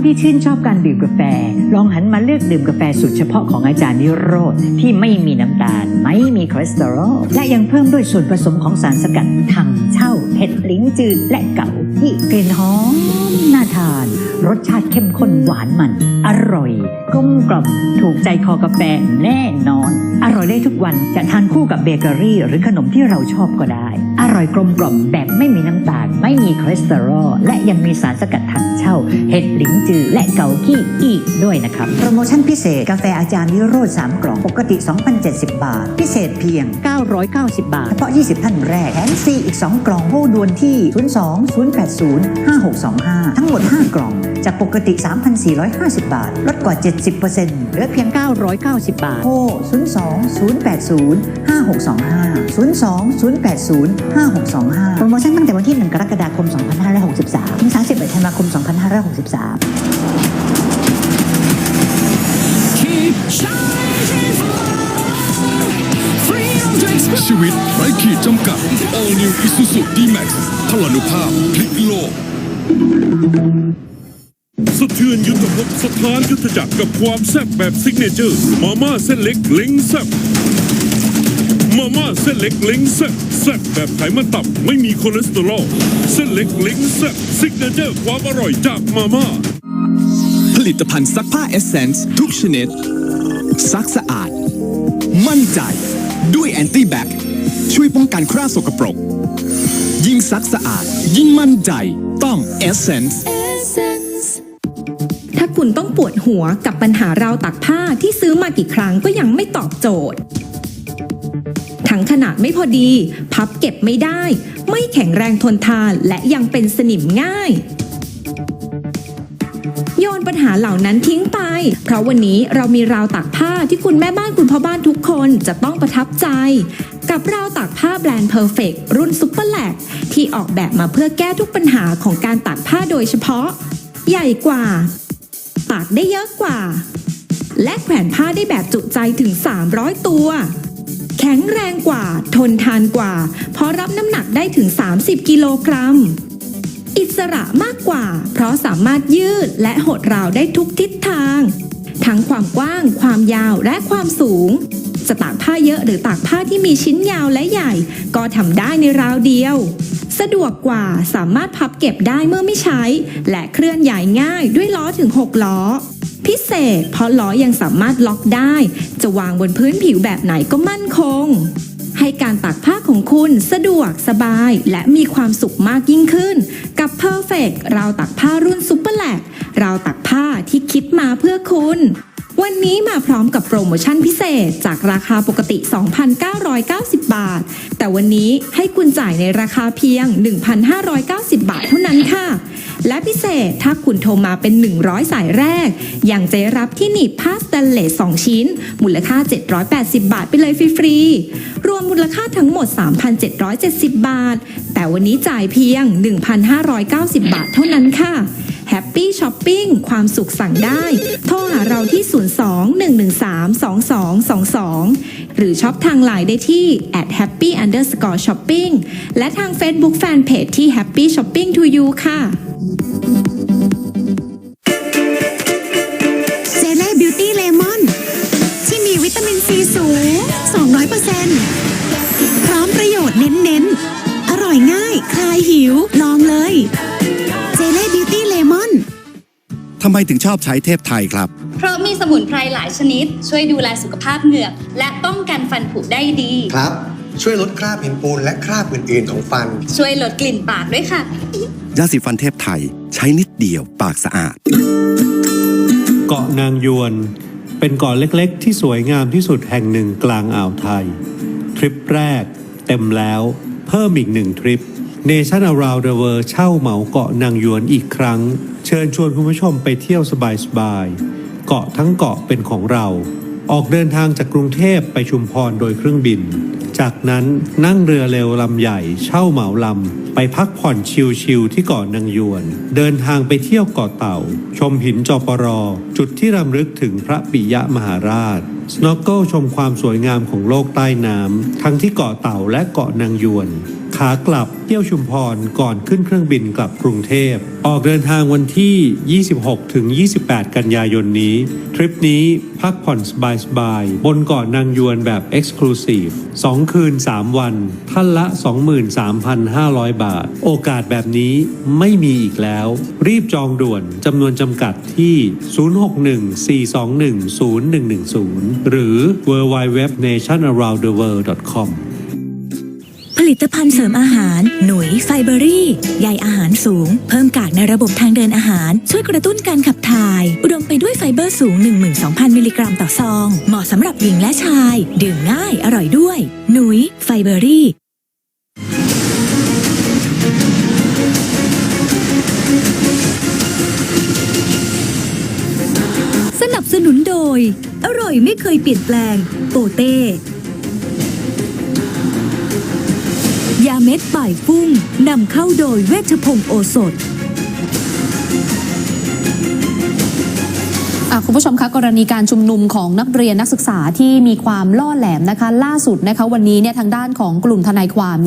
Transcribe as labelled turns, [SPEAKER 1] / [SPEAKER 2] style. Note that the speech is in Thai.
[SPEAKER 1] ผู้ที่ชื่นชอบการดื่มกาแฟ ลองหันมาเลือกดื่มกาแฟสูตรเฉพาะของอาจารย์นิโรธที่ไม่มีน้ำตาล ไม่มีคอเลสเตอรอลและยังเพิ่มด้วยส่วนผสมของสารสกัดถังเช่าเห็ดลิ้นจืดและเก่าที่กลิ่นหอมน่าทาน รสชาติเข้มข้นหวานมัน อร่อยกลมกล่อมถูกใจคอกาแฟแน่นอน อร่อยได้ทุกวันจะทานคู่กับเบเกอรี่ หรือขนมที่เราชอบก็ได้ อร่อยกลมกล่อมแบบไม่มีน้ำตาล ไม่มีคอเลสเตอรอลและยังมีสารสกัดถังเช่า เห็ดหลินจือและเกากี้อีกด้วยนะครับ โปรโมชั่นพิเศษกาแฟอาจารย์วิโรธ3กล่องปกติ 2,070 บาท พิเศษเพียง 990 บาท เฉพาะ 20 ท่านแรกแถมฟรีอีก 2 กล่องโฮด่วนที่ 02-080-5625 ทั้งหมด 5 กล่อง จากปกติ 3,450 บาท ลดกว่า 70%เหลือเพียง 990 บาท โทร 02-080-5625 02-080-5625 โปรโมชั่นตั้งแต่วันที่ 1 กรกฎาคม 2563 ถึง 31 ธันวาคม 2563
[SPEAKER 2] ชีวิตไร้ขีดจำกัด All New Isuzu D-Max พลานุภาพพลิกโลก
[SPEAKER 3] สะเทือนยุทธภพสถานยุทธจักรกับความแซ่บแบบซิกเนเจอร์ มาม่าเส้นเล็กเล้งแซ่บมาม่าเส้นเล็กเล้งแซ่บแซ่บแบบไขมันต่ำไม่มีคอเลสเตอรอลเส้นเล็กเล้งแซ่บซิกเนเจอร์ความอร่อยจากมาม่า
[SPEAKER 4] ผลิตภัณฑ์ซักผ้าเอเซนส์ทุกชนิด ซักสะอาด มั่นใจ ด้วยแอนตี้แบคช่วยป้องกันคราบสกปรก ยิ่งซักสะอาด ยิ่งมั่นใจต้องเอเซนส์
[SPEAKER 5] ถ้า คุณต้องปวดหัวกับปัญหาราวตักผ้าที่ซื้อมากี่ครั้งก็ยังไม่ตอบโจทย์ทั้งขนาดไม่พอดี พับเก็บไม่ได้ ไม่แข็งแรงทนทานและยังเป็นสนิมง่าย โยนปัญหาเหล่านั้นทิ้งไป เพราะวันนี้เรามีราวตากผ้าที่คุณแม่บ้านคุณพ่อบ้านทุกคนจะต้องประทับใจ กับราวตากผ้าแบรนด์ Perfect รุ่นซุปเปอร์แลกที่ออกแบบมาเพื่อแก้ทุกปัญหาของการตากผ้าโดยเฉพาะ ใหญ่กว่า ตากได้เยอะกว่า และแขวนผ้าได้แบบจุใจถึง 300 ตัว แข็งแรงกว่า ทนทานกว่า เพราะรับน้ำหนักได้ถึง 30 กิโลกรัม อิสระมากกว่า เพราะสามารถยืดและหดราวได้ทุกทิศทาง ทั้งความกว้าง ความยาวและความสูง จะตากผ้าเยอะหรือตากผ้าที่มีชิ้นยาวและใหญ่ ก็ทำได้ในราวเดียว สะดวกกว่าสามารถพับเก็บได้เมื่อไม่ใช้ และเคลื่อนย้ายง่ายด้วยล้อถึง 6 ล้อ พิเศษ เพราะล้อยังสามารถล็อกได้ จะวางบนพื้นผิวแบบไหนก็มั่นคง ให้การตากผ้าของคุณสะดวกสบายและมีความสุขมากยิ่งขึ้น กับ Perfect ราวตักผ้ารุ่นซุปเปอร์แลกราวตักผ้าที่คิดมาเพื่อคุณ วันนี้มาพร้อมกับโปรโมชั่นพิเศษจากราคาปกติ 2,990 บาท แต่วันนี้ให้คุณจ่ายในราคาเพียง 1,590 บาทเท่านั้นค่ะ และพิเศษถ้าคุณโทรมาเป็น 100 สายแรกยังจะรับที่หนีบผ้าสแตนเลส 2 ชิ้น มูลค่า 780 บาทไปเลยฟรีๆ รวมมูลค่าทั้งหมด 3,770 บาท แต่วันนี้จ่ายเพียง 1,590 บาทเท่านั้นค่ะ แฮปปี้ช้อปปิ้งความสุขสั่งได้ โทรหาเราที่ 02-113-2222 หรือช็อปทางไลน์ได้ที่ at happy underscore shopping และทาง Facebook Fanpage ที่ happy shopping to you ค่ะ
[SPEAKER 6] เจเล่บิวตี้เลมอนที่มีวิตามินซีสูง 200%พร้อมประโยชน์เน้นๆ อร่อยง่าย คลายหิว ลองเลย
[SPEAKER 7] ทำไมถึงชอบใช้เทพไทยครับ
[SPEAKER 8] เพราะมีสมุนไพรหลายชนิด ช่วยดูแลสุขภาพเหงือก และป้องกันฟันผุได้ดี
[SPEAKER 9] ครับ ช่วยลดคราบหินปูนและคราบอื่นๆของฟัน
[SPEAKER 8] ช่วยลดกลิ่นปากด้วยค่ะ
[SPEAKER 7] ยาสีฟันเทพไทย ใช้นิดเดียวปากสะอาด
[SPEAKER 10] เกาะนางยวน เป็นเกาะเล็กๆ ที่สวยงามที่สุดแห่งหนึ่งกลางอ่าวไทย ทริปแรก เต็มแล้ว เพิ่มอีกหนึ่งทริป Nation Around the World เช่าเหมาเกาะนางยวนอีกครั้ง เชิญชวนคุณผู้ชมไปเที่ยวสบายๆ เกาะทั้งเกาะเป็นของเรา ออกเดินทางจากกรุงเทพไปชุมพรโดยเครื่องบิน จากนั้นนั่งเรือเร็วลำใหญ่ เช่าเหมาลำ ไปพักผ่อนชิลๆที่เกาะนางยวน เดินทางไปเที่ยวเกาะเต่า ชมหินจอปรอ จุดที่รำลึกถึงพระปิยมหาราช สโนว์เกิลชมความสวยงามของโลกใต้น้ำทั้งที่เกาะเต่าและเกาะนางยวนขากลับเที่ยวชุมพรก่อนขึ้นเครื่องบินกลับกรุงเทพ ออกเดินทางวันที่ 26 ถึง 28 กันยายนนี้ ทริปนี้พักผ่อนสบายๆ บนเกาะนางยวนแบบ Exclusive 2 คืน 3 วัน ท่านละ 23,500 บาท โอกาสแบบนี้ไม่มีอีกแล้ว รีบจองด่วนจำนวนจำกัดที่ 06 061-421-0110 หรือ www.nationaroundtheworld.com
[SPEAKER 6] ผลิตภัณฑ์เสริมอาหาร หนุยไฟเบอรี่ ใยอาหารสูง เพิ่มกากในระบบทางเดินอาหาร ช่วยกระตุ้นการขับถ่าย อุดมไปด้วยไฟเบอร์สูง 12,000 มิลลิกรัมต่อซอง เหมาะสำหรับหญิงและชาย ดื่มง่ายอร่อยด้วย หนุยไฟเบอรี่
[SPEAKER 11] ย อร่อยไม่เคยเปลี่ยนแปลง โปเต้ ยาเม็ดป่ายฟุ้งนำเข้าโดยเวชพงศ์โอสถ
[SPEAKER 12] คุณผู้ชมคะกรณีการชุมนุมของนักเรียนนักศึกษาที่มีความล่อแหลมนะคะ ล่าสุดนะคะวันนี้เนี่ยทางด้านของกลุ่มทนายความเนี่ย